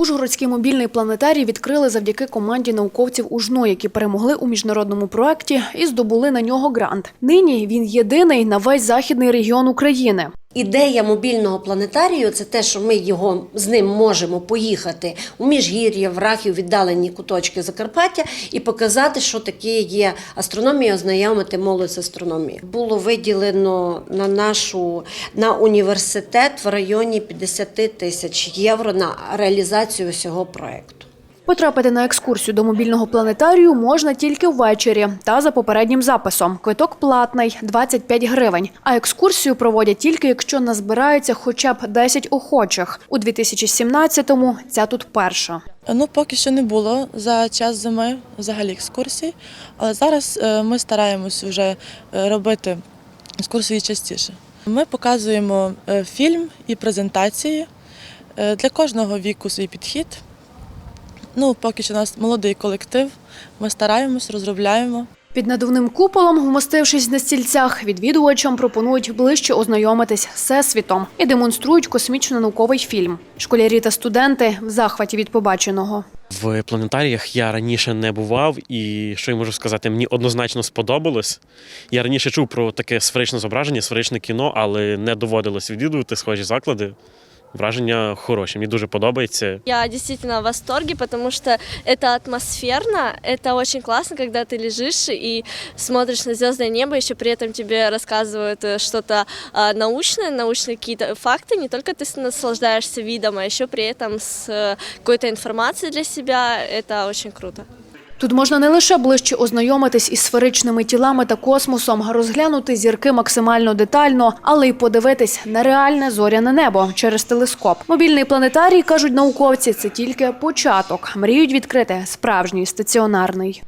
Ужгородський мобільний планетарій відкрили завдяки команді науковців УЖНО, які перемогли у міжнародному проекті і здобули на нього грант. Нині він єдиний на весь західний регіон України. Ідея мобільного планетарію це те, що ми його з ним можемо поїхати у міжгір'я, в рахів, віддалені куточки Закарпаття і показати, що таке є астрономія, ознайомити молодь з астрономією. Було виділено на нашу на університет в районі 50 тисяч євро на реалізацію всього проекту. Потрапити на екскурсію до мобільного планетарію можна тільки ввечері та за попереднім записом. Квиток платний 25 гривень. А екскурсію проводять тільки якщо назбирається хоча б 10 охочих. У 2017-му ця тут перша. Ну, поки що не було за час зими взагалі екскурсій, але зараз е, ми стараємось вже е, робити екскурсії частіше. Ми показуємо е, фільм і презентації для кожного віку свій підхід. Ну, поки що у нас молодий колектив, ми стараємось, розробляємо. Під надувним куполом, вмостившись на стільцях, відвідувачам пропонують ближче ознайомитись з всесвітом і демонструють космічно-науковий фільм. Школярі та студенти в захваті від побаченого. В планетаріях я раніше не бував, і що я можу сказати, мені однозначно сподобалось. Я раніше чув про таке сферичне зображення, сферичне кіно, але не доводилось відвідувати схожі заклади. Враження хороші, мені дуже подобається. Я действительно в восторге, потому что это атмосферно, это очень классно, когда ты лежишь и смотришь на звездное небо, еще при этом тебе рассказывают э, что-то а, научное, научные какие-то факты, не только ты с- наслаждаешься видом, а еще при этом с э, какой-то информацией для себя, это очень круто. Тут можна не лише ближче ознайомитись із сферичними тілами та космосом, розглянути зірки максимально детально, але й подивитись на реальне зоряне небо через телескоп. Мобільний планетарій, кажуть науковці, це тільки початок. Мріють відкрити справжній стаціонарний.